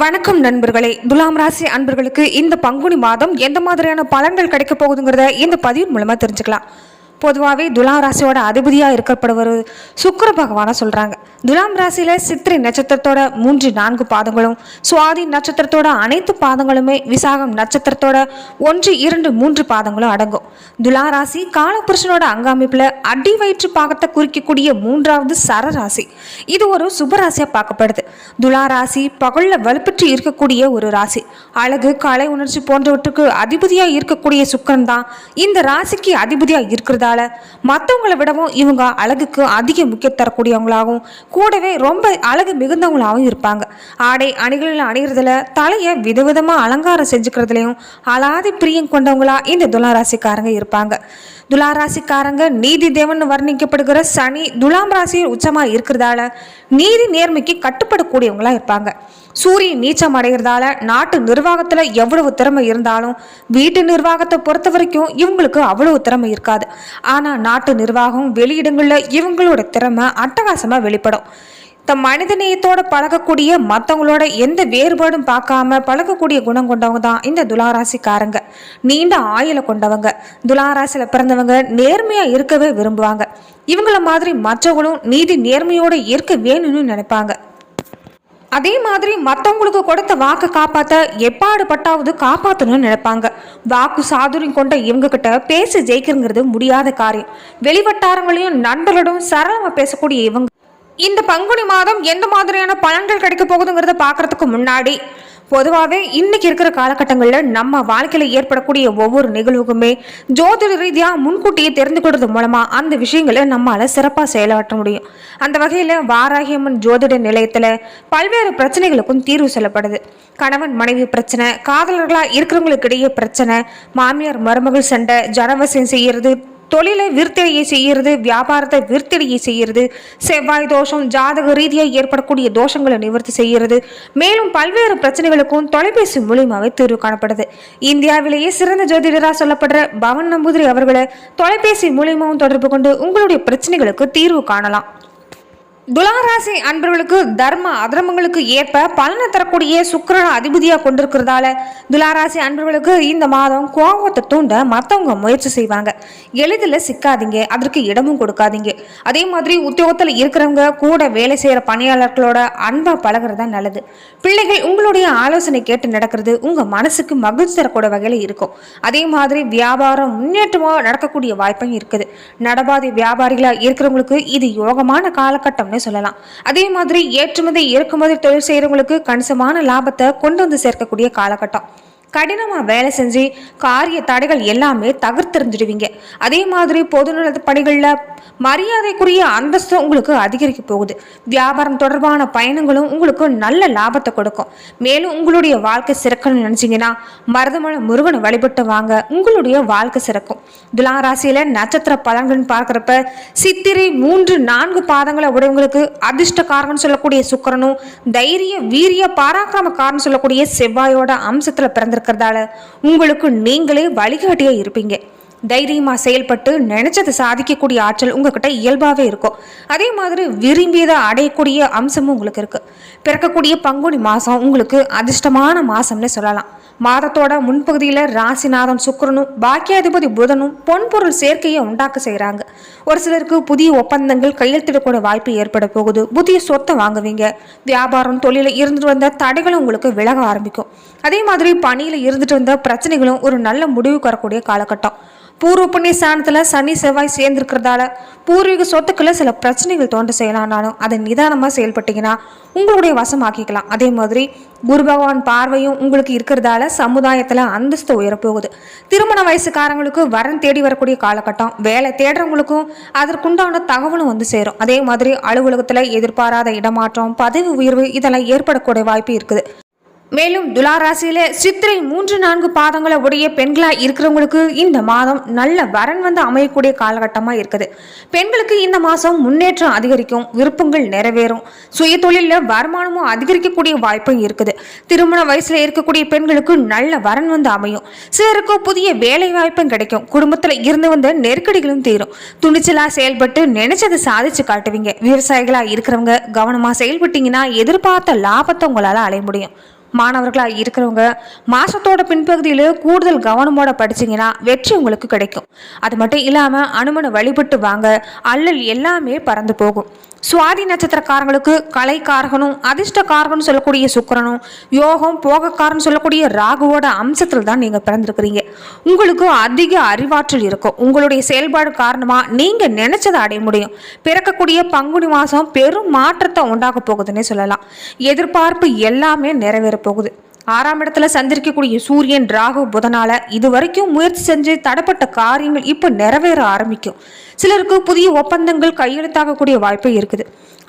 வணக்கம் நண்பர்களே. துலாம் ராசி அன்பர்களுக்கு இந்த பங்குனி மாதம் எந்த மாதிரியான பலன்கள் கிடைக்க போகுதுங்கிறத இந்த பதிவு மூலமாக தெரிஞ்சுக்கலாம். பொதுவாகவே துலாம் ராசியோட அதிபதியாக இருக்கப்படுவர் சுக்கர பகவானை சொல்கிறாங்க துலாம் ராசியில் சித்திரை நட்சத்திரத்தோட மூன்று நான்கு பாதங்களும் சுவாதி நட்சத்திரத்தோட அனைத்து பாதங்களுமே விசாகம் நட்சத்திரத்தோட ஒன்று இரண்டு மூன்று பாதங்களும் அடங்கும். துலாம் ராசி காலபுருஷனோட அங்கமைப்பில் அடி வயிற்று பாகத்தை குறிக்கக்கூடிய மூன்றாவது சரராசி. இது ஒரு சுபராசியாக பார்க்கப்படுது. துலா ராசி பகலில் வலுப்பற்றி இருக்கக்கூடிய ஒரு ராசி. அழகு கலை உணர்ச்சி போன்றவற்றுக்கு அதிபதியாக இருக்கக்கூடிய சுக்கரன் தான் இந்த ராசிக்கு அதிபதியாக இருக்கிறதால மற்றவங்களை விடவும் இவங்க அழகுக்கு அதிக முக்கியம் தரக்கூடியவங்களாகவும் கூடவே ரொம்ப அழகு மிகுந்தவங்களாகவும் இருப்பாங்க. ஆடை அணிகளில் அணிகிறதுல தலையை விதவிதமாக அலங்காரம் செஞ்சுக்கிறதுலையும் அலாதி பிரியம் கொண்டவங்களா இந்த துளாராசிக்காரங்க இருப்பாங்க. துளாராசிக்காரங்க நீதி தேவன் வர்ணிக்கப்படுகிற சனி துலாம் ராசியில் உச்சமாக இருக்கிறதால நீதி நேர்மைக்கு கட்டுப்படக்கூடியவங்களா இருப்பாங்க. சூரியன் நீச்சம் அடைகிறதால நாட்டு நிர்வாகத்தில் எவ்வளவு திறமை இருந்தாலும் வீட்டு நிர்வாகத்தை பொறுத்த வரைக்கும் இவங்களுக்கு அவ்வளவு திறமை இருக்காது. ஆனால் நாட்டு நிர்வாகம் வெளியிடங்களில் இவங்களோட திறமை அட்டகாசமாக வெளிப்படும். தம் மனிதநேயத்தோட பழகக்கூடிய மற்றவங்களோட எந்த வேறுபாடும் பார்க்காம பழகக்கூடிய குணம் கொண்டவங்க தான் இந்த துளாராசிக்காரங்க. நீண்ட ஆயுளை கொண்டவங்க. துளாராசியில் பிறந்தவங்க நேர்மையாக இருக்கவே விரும்புவாங்க. இவங்கள மாதிரி மற்றவங்களும் நீதி நேர்மையோடு இருக்க வேணும்னு நினைப்பாங்க. அதே மாதிரி மற்றவங்களுக்கு கொடுத்த வாக்கு காப்பாற்ற எப்பாடு பட்டாவது காப்பாற்றணும்னு நினைப்பாங்க. வாக்கு சாதுரியம் கொண்ட இவங்க கிட்ட பேசி ஜெயிக்கிறங்கிறது முடியாத காரியம். வெளிவட்டாரங்களையும் நண்பர்களோடும் சரளமாக பேசக்கூடிய இவங்க. இந்த பங்குனி மாதம் எந்த மாதிரியான பலன்கள் கிடைக்க போகுதுங்கிறத பார்க்கறதுக்கு முன்னாடி பொதுவாகவே இன்னைக்கு இருக்கிற காலகட்டங்களில் நம்ம வாழ்க்கையில் ஏற்படக்கூடிய ஒவ்வொரு நிகழ்வுக்குமே ஜோதிட ரீதியாக முன்கூட்டியே தெரிந்து கொள்வது மூலமாக அந்த விஷயங்களை நம்மளால் சிறப்பாக செயலாற்ற முடியும். அந்த வகையில் வாராகியம்மன் ஜோதிட நிலையத்தில் பல்வேறு பிரச்சனைகளுக்கும் தீர்வு சொல்லப்படுது. கணவன் மனைவி பிரச்சனை காதலர்களாக இருக்கிறவங்களுக்கு இடையே பிரச்சனை மாமியார் மருமகள் சண்டை ஜனவசியம் செய்கிறது தொழிலை விருத்திடையை செய்கிறது வியாபாரத்தை விருத்திடையை செய்கிறது செவ்வாய் தோஷம் ஜாதக ரீதியாக ஏற்படக்கூடிய தோஷங்களை நிவர்த்தி செய்கிறது. மேலும் பல்வேறு பிரச்சனைகளுக்கும் தொலைபேசி மூலியமாகவே தீர்வு காணப்படுது. இந்தியாவிலேயே சிறந்த ஜோதிடராக சொல்லப்படுற பவன் நம்பூதிரி அவர்களை தொலைபேசி மூலியமாகவும் தொடர்பு கொண்டு உங்களுடைய பிரச்சனைகளுக்கு தீர்வு காணலாம். துலாராசி அன்பர்களுக்கு தர்ம அதர்மங்களுக்கு ஏற்ப பலனை தரக்கூடிய சுக்கரன் அதிபதியாக கொண்டிருக்கிறதால துலாராசி அன்பர்களுக்கு இந்த மாதம் கோபத்தை தூண்ட மற்றவங்க முயற்சி செய்வாங்க. எளிதில் சிக்காதீங்க அதற்கு இடமும் கொடுக்காதீங்க. அதே மாதிரி உத்தியோகத்தில் இருக்கிறவங்க கூட வேலை செய்கிற பணியாளர்களோட அன்பாக பழகிறது தான் நல்லது. பிள்ளைகள் உங்களுடைய ஆலோசனை கேட்டு நடக்கிறது உங்கள் மனசுக்கு மகிழ்ச்சி தரக்கூடிய வகையில் இருக்கும். அதே மாதிரி வியாபாரம் முன்னேற்றமாக நடக்கக்கூடிய வாய்ப்பும் இருக்குது. நடபாதை வியாபாரிகளாக இருக்கிறவங்களுக்கு இது யோகமான காலகட்டம்னு சொல்லலாம். அதே மாதிரி ஏற்றுமதி இறக்குமதி தொழில் செய்கிறவங்களுக்கு கணிசமான லாபத்தை கொண்டு வந்து சேர்க்கக்கூடிய காலகட்டம். கடினமாக வேலை செஞ்சு காரிய தடைகள் எல்லாமே தகர்த்தெறிஞ்சிடுவீங்க அதே மாதிரி பொது நலத்து பணிகளில் மரியாதைக்குரிய அந்தஸ்து உங்களுக்கு அதிகரிக்க போகுது. வியாபாரம் தொடர்பான பயணங்களும் உங்களுக்கு நல்ல லாபத்தை கொடுக்கும். மேலும் உங்களுடைய வாழ்க்கை சிறக்கணும்னு நினச்சிங்கன்னா மருதமலை முருகனை வழிபட்டு வாங்க உங்களுடைய வாழ்க்கை சிறக்கும். துலா ராசியில் நட்சத்திர பலன்கள்னு பார்க்குறப்ப சித்திரை மூன்று நான்கு பாதங்களை உடையவங்களுக்கு அதிர்ஷ்டக்காரன் சொல்லக்கூடிய சுக்கிரனும் தைரிய வீரிய பாராக்கிரமக்காரன் சொல்லக்கூடிய செவ்வாயோட அம்சத்தில் இருக்கிறதால உங்களுக்கு நீங்களே வழிகாட்டியாக இருப்பீங்க. தைரியமாக செயல்பட்டு நினச்சதை சாதிக்கக்கூடிய ஆற்றல் உங்ககிட்ட இயல்பாகவே இருக்கும். அதே மாதிரி விரும்பியதை அடையக்கூடிய அம்சமும் உங்களுக்கு இருக்குது பிறக்கக்கூடிய பங்குனி மாதம் உங்களுக்கு அதிர்ஷ்டமான மாதம்னு சொல்லலாம். மாதத்தோட முன்பகுதியில் ராசிநாதன் சுக்கிரனும் பாக்கியாதிபதி புதனும் பொன்பொருள் சேர்க்கையை உண்டாக்க செய்கிறாங்க ஒரு சிலருக்கு புதிய ஒப்பந்தங்கள் கையெழுத்திடக்கூடிய வாய்ப்பு ஏற்பட போகுது. புதிய சொத்தை வாங்குவீங்க. வியாபாரம் தொழிலில் இருந்துட்டு வந்த தடைகளும் உங்களுக்கு விலக ஆரம்பிக்கும். அதே மாதிரி பணியில் இருந்துட்டு வந்த பிரச்சனைகளும் ஒரு நல்ல முடிவுக்கு வரக்கூடிய காலகட்டம். பூர்வ புண்ணிய ஸ்தானத்தில் சனி செவ்வாய் சேர்ந்திருக்கிறதால பூர்வீக சொத்துக்களை சில பிரச்சனைகள் தோன்ற செய்யலாம்னாலும் அதை நிதானமாக செயல்பட்டீங்கன்னா உங்களுடைய வசமாக்கிக்கலாம். அதே மாதிரி குரு பகவான் பார்வையும் உங்களுக்கு இருக்கிறதால சமுதாயத்தில் அந்தஸ்து உயரப்போகுது திருமண வயசுக்காரங்களுக்கு வரன் தேடி வரக்கூடிய காலகட்டம். வேலை தேடுறவங்களுக்கும் அதற்குண்டான தகவலும் வந்து சேரும். அதே மாதிரி அலுவலகத்தில் எதிர்பாராத இடமாற்றம் பதவி உயர்வு இதெல்லாம் ஏற்படக்கூடிய வாய்ப்பு இருக்குது. மேலும் துலாராசியில சித்திரை மூன்று நான்கு பாதங்களை உடைய பெண்களா இருக்கிறவங்களுக்கு இந்த மாதம் நல்ல வரன் வந்து அமையக்கூடிய காலகட்டமா இருக்குது. பெண்களுக்கு இந்த மாசம் முன்னேற்றம் அதிகரிக்கும் விருப்பங்கள் நிறைவேறும். சுய தொழிலில் வருமானமும் அதிகரிக்கக்கூடிய வாய்ப்பும் இருக்குது. திருமண வயசுல இருக்கக்கூடிய பெண்களுக்கு நல்ல வரன் வந்து அமையும். சிலருக்கு புதிய வேலை வாய்ப்பும் கிடைக்கும். குடும்பத்துல இருந்து வந்த நெருக்கடிகளும் தீரும். துணிச்சலா செயல்பட்டு நினைச்சதை சாதிச்சு காட்டுவீங்க. விவசாயிகளா இருக்கிறவங்க கவனமா செயல்பட்டீங்கன்னா எதிர்பார்த்த லாபத்தை உங்களால அடைய முடியும். மாணவர்களாக இருக்கிறவங்க மாதத்தோட பின்பகுதியில் கூடுதல் கவனமோட படிச்சீங்கன்னா வெற்றி உங்களுக்கு கிடைக்கும். அது மட்டும் இல்லாமல் அனுமனை வழிபட்டு வாங்க அல்லல் எல்லாமே பறந்து போகும். சுவாதி நட்சத்திரக்காரங்களுக்கு கலைக்காரகனும் அதிர்ஷ்டக்காரகனும் சொல்லக்கூடிய சுக்கரனும் யோகம் போகக்காரன் சொல்லக்கூடிய ராகுவோட அம்சத்தில் தான் நீங்கள் பிறந்திருக்கிறீங்க. உங்களுக்கு அதிக அறிவாற்றல் இருக்கும். உங்களுடைய செயல்பாடு காரணமாக நீங்கள் நினைச்சதை அடைய முடியும். பிறக்கக்கூடிய பங்குனி மாதம் பெரும் மாற்றத்தை உண்டாக போகுதுன்னே சொல்லலாம். எதிர்பார்ப்பு எல்லாமே நிறைவேறும். போகுது. ஆறாம் இடத்துல சந்திரிக்கக்கூடிய சூரியன் ராகு புதனால இது வரைக்கும் முயற்சி செஞ்சு தடப்பட்ட காரியங்கள் இப்போ நிறைவேற ஆரம்பிக்கும். சிலருக்கு புதிய ஒப்பந்தங்கள் கையெழுத்தாகக்கூடிய வாய்ப்பு இருக்குது.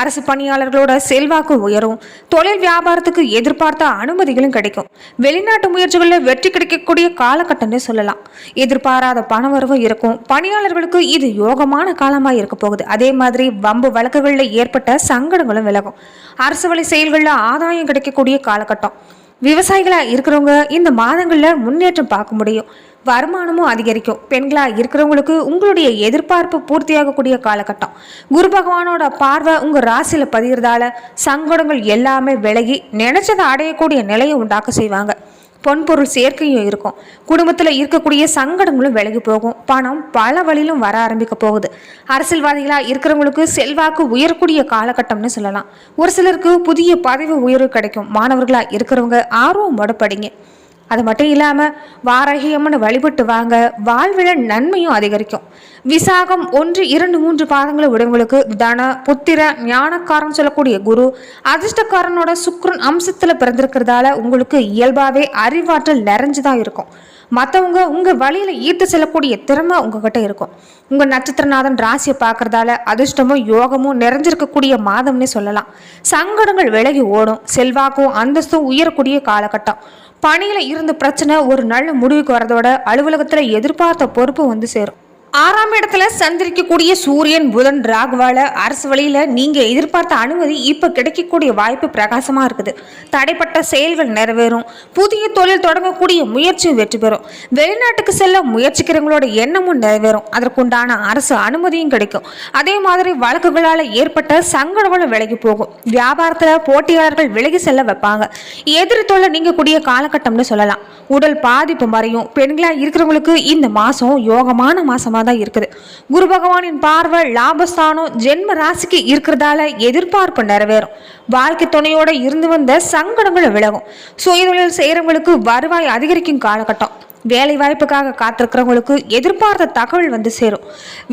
அரசு பணியாளர்களோட செல்வாக்கு உயரும். தொழில் வியாபாரத்துக்கு எதிர்பார்த்த அனுமதிகளும் கிடைக்கும். வெளிநாட்டு முயற்சிகளில் வெற்றி கிடைக்கக்கூடிய காலகட்டம்னே சொல்லலாம். எதிர்பாராத பணவரவும் இருக்கும். பணியாளர்களுக்கு இது யோகமான காலமாக இருக்க போகுது. அதே மாதிரி வம்பு வழக்குகளில் ஏற்பட்ட சங்கடங்களும் விலகும். அரசு வழி செயல்களில் ஆதாயம் கிடைக்கக்கூடிய காலகட்டம். விவசாயிகளாக இருக்கிறவங்க இந்த மாதங்களில் முன்னேற்றம் பார்க்க முடியும். வருமானமும் அதிகரிக்கும். பெண்களாக இருக்கிறவங்களுக்கு உங்களுடைய எதிர்பார்ப்பு பூர்த்தியாகக்கூடிய காலகட்டம். குரு பகவானோட பார்வை உங்கள் ராசியில் பதிகிறதால சங்கடங்கள் எல்லாமே விலகி நினைச்சதை அடையக்கூடிய நிலையை உண்டாக்க செய்வாங்க. பொன்பொருள் சேர்க்கையும் இருக்கும். குடும்பத்தில் இருக்கக்கூடிய சங்கடங்களும் விலகி போகும். பணம் பல வழியிலும் வர ஆரம்பிக்க போகுது. அரசியல்வாதிகளாக இருக்கிறவங்களுக்கு செல்வாக்கு உயரக்கூடிய காலகட்டம்னு சொல்லலாம். ஒரு சிலருக்கு புதிய பதவி உயர்வு கிடைக்கும். மாணவர்களாக இருக்கிறவங்க ஆர்வம் படிங்க. அது மட்டும் இல்லாமல் வாரகியம்னு வழிபட்டு வாங்க. வாழ்வில நன்மையும் அதிகரிக்கும். விசாகம் ஒன்று இரண்டு மூன்று பாதங்களை உடையவங்களுக்கு தன புத்திர ஞானக்காரன் சொல்லக்கூடிய குரு அதிர்ஷ்டக்காரனோட சுக்ரன் அம்சத்தில் பிறந்திருக்கிறதால உங்களுக்கு இயல்பாகவே அறிவாற்றல் நிறைஞ்சுதான் இருக்கும். மற்றவங்க உங்கள் வழியில் ஈர்த்து செல்லக்கூடிய திறமை உங்ககிட்ட இருக்கும். உங்கள் நட்சத்திரநாதன் ராசியை பார்க்குறதால அதிர்ஷ்டமும் யோகமும் நிறைஞ்சிருக்கக்கூடிய மாதம்னே சொல்லலாம். சங்கடங்கள் விலகி ஓடும். செல்வாக்கும் அந்தஸ்தும் உயரக்கூடிய காலகட்டம். பணியில் இருந்த பிரச்சனை ஒரு நல்ல முடிவுக்கு வரதோட அலுவலகத்தில் எதிர்பார்த்த பொறுப்பு வந்து சேரும். ஆறாம் இடத்துல சந்திரிக்கக்கூடிய சூரியன் புதன் ராகுவால அரசு வழியில நீங்க எதிர்பார்த்த அனுமதி இப்ப கிடைக்கக்கூடிய வாய்ப்பு பிரகாசமா இருக்குது. தடைப்பட்ட செயல்கள் நிறைவேறும். புதிய தொழில் தொடங்கக்கூடிய முயற்சியும் வெற்றி பெறும். வெளிநாட்டுக்கு செல்ல முயற்சிக்கிறவங்களோட எண்ணமும் நிறைவேறும். அதற்குண்டான அரசு அனுமதியும் கிடைக்கும். அதே மாதிரி வழக்குகளால் ஏற்பட்ட சங்கடங்களும் விலகி போகும். வியாபாரத்துல போட்டியாளர்கள் விலகி செல்ல வைப்பாங்க. எதிரி தொழில் நீங்கக்கூடிய காலகட்டம்னு சொல்லலாம். உடல் பாதிப்பு மறையும். பெண்களா இருக்கிறவங்களுக்கு இந்த மாசம் யோகமான மாசமா தான் இருக்குது. குரு பகவானின் பார்வை லாபஸ்தானம் ஜென்ம ராசிக்கு இருக்கிறதால எதிர்பார்ப்பு நிறைவேறும். வாழ்க்கை துணையோட இருந்து வந்த சங்கடங்களை விலகும். சுயதொழில் செய்கிறவங்களுக்கு வருவாய் அதிகரிக்கும் காலகட்டம். வேலை வாய்ப்புக்காக காத்திருக்கிறவங்களுக்கு எதிர்பார்த்த தகவல் வந்து சேரும்.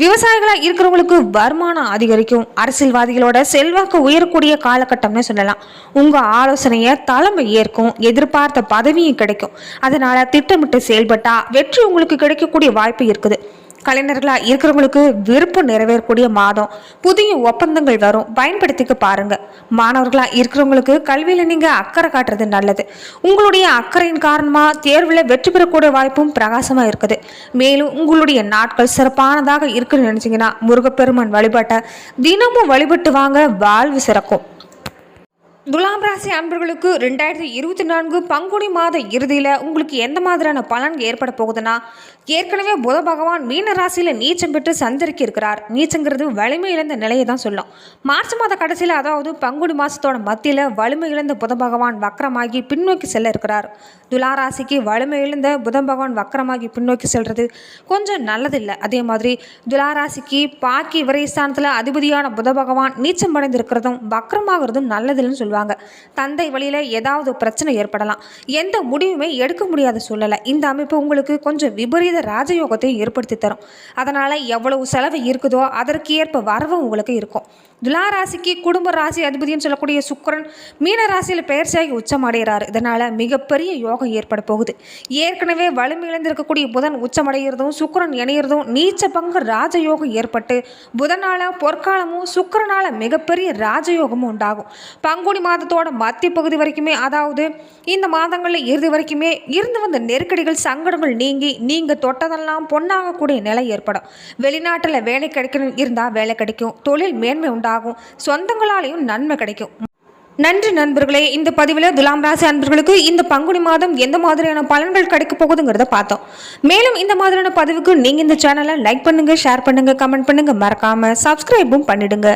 விவசாயிகளாக இருக்கிறவங்களுக்கு வருமானம் அதிகரிக்கும். அரசியல்வாதிகளோட செல்வாக்கு உயரக்கூடிய காலகட்டம்னு சொல்லலாம். உங்கள் ஆலோசனையை தலைமை ஏற்கும். எதிர்பார்த்த பதவியும் கிடைக்கும். அதனால் திட்டமிட்டு செயல்பட்டால் வெற்றி உங்களுக்கு கிடைக்கக்கூடிய வாய்ப்பு இருக்குது. கலைஞர்களாக இருக்கிறவங்களுக்கு விருப்பம் நிறைவேறக்கூடிய மாதம். புதிய ஒப்பந்தங்கள் வரும். பயன்படுத்திக்க பாருங்க. மாணவர்களாக இருக்கிறவங்களுக்கு கல்வியில் நீங்கள் அக்கறை காட்டுறது நல்லது. உங்களுடைய அக்கறையின் காரணமாக தேர்வில் வெற்றி பெறக்கூடிய வாய்ப்பும் பிரகாசமாக இருக்குது. மேலும் உங்களுடைய நாட்கள் சிறப்பானதாக இருக்குன்னு நினச்சிங்கன்னா முருகப்பெருமான் வழிபாட்டை தினமும் வழிபட்டு வாங்க வாழ்வு சிறக்கும். துலாம் ராசி அன்பர்களுக்கு ரெண்டாயிரத்தி இருபத்தி நான்கு பங்குனி மாத இறுதியில் உங்களுக்கு எந்த மாதிரியான பலன் ஏற்பட போகுதுன்னா ஏற்கனவே புத பகவான் மீன ராசியில் நீச்சம் பெற்று சந்தரிக்க இருக்கிறார். நீச்சங்கிறது வலிமை இழந்த நிலையை தான் சொல்லும். மார்ச் மாத கடைசியில் அதாவது பங்குனி மாதத்தோட மத்தியில் வலிமை இழந்த புத பகவான் வக்கரமாகி பின்னோக்கி செல்ல இருக்கிறார். துலா ராசிக்கு வலிமை இழந்த புத பகவான் வக்கரமாகி பின்னோக்கி செல்வது கொஞ்சம் நல்லதில்லை. அதே மாதிரி துலா ராசிக்கு பாக்கி விரைஸ்தானத்தில் அதிபதியான புத பகவான் நீச்சம் அடைந்திருக்கிறதும் வக்கரமாகிறதும் நல்லதில்லைன்னு சொல்லுவாங்க. தந்தை வழியில் ஏதாவது பிரச்சனை ஏற்படலாம். எந்த முடிவுமே எடுக்க முடியாத சூழ்நிலை. இந்த அமைப்பு உங்களுக்கு கொஞ்சம் விபரீத ராஜயோகத்தை ஏற்படுத்தி தரும். அதனால் எவ்வளவு செலவு இருக்குதோ அதற்கு ஏற்ப வரவு உங்களுக்கு இருக்கும். துலா ராசிக்கு குடும்ப ராசி அதிபதினு சொல்லக்கூடிய சுக்கரன் மீன ராசியில் பெயர்ச்சியாகி உச்சம் அடைகிறார். இதனால் மிகப்பெரிய யோகம் ஏற்பட போகுது. ஏற்கனவே வலிமை இழந்திருக்கக்கூடிய புதன் உச்சமடைகிறதும் சுக்கரன் இணையிறதும் நீச்ச பங்கு ராஜயோகம் ஏற்பட்டு புதனால பொற்காலமும் சுக்கரனால் மிகப்பெரிய ராஜயோகமும் உண்டாகும். பங்குனி மாதத்தோட மத்திய பகுதி வரைக்குமே அதாவது இந்த மாதங்களில் இறுதி வரைக்குமே இருந்து வந்த நெருக்கடிகள் சங்கடங்கள் நீங்கி நீங்கள் தொட்டதெல்லாம் பொண்ணாகக்கூடிய நிலை ஏற்படும். வெளிநாட்டில் வேலை கிடைக்கணும் இருந்தால் வேலை கிடைக்கும். தொழில் மேன்மை உண்டாகும். சொந்தங்களாலேயும் நன்மை கிடைக்கும். நன்றி நண்பர்களே இந்த பதிவில் துலாம் ராசி அன்பர்களுக்கு இந்த பங்குனி மாதம் எந்த மாதிரியான பலன்கள் கிடைக்க போகுதுங்கிறத பார்த்தோம். மேலும் இந்த மாதிரியான பதிவுக்கு நீங்கள் இந்த சேனலை லைக் பண்ணுங்கள் ஷேர் பண்ணுங்கள் கமெண்ட் பண்ணுங்கள் மறக்காமல் சப்ஸ்கிரைபும் பண்ணிடுங்க.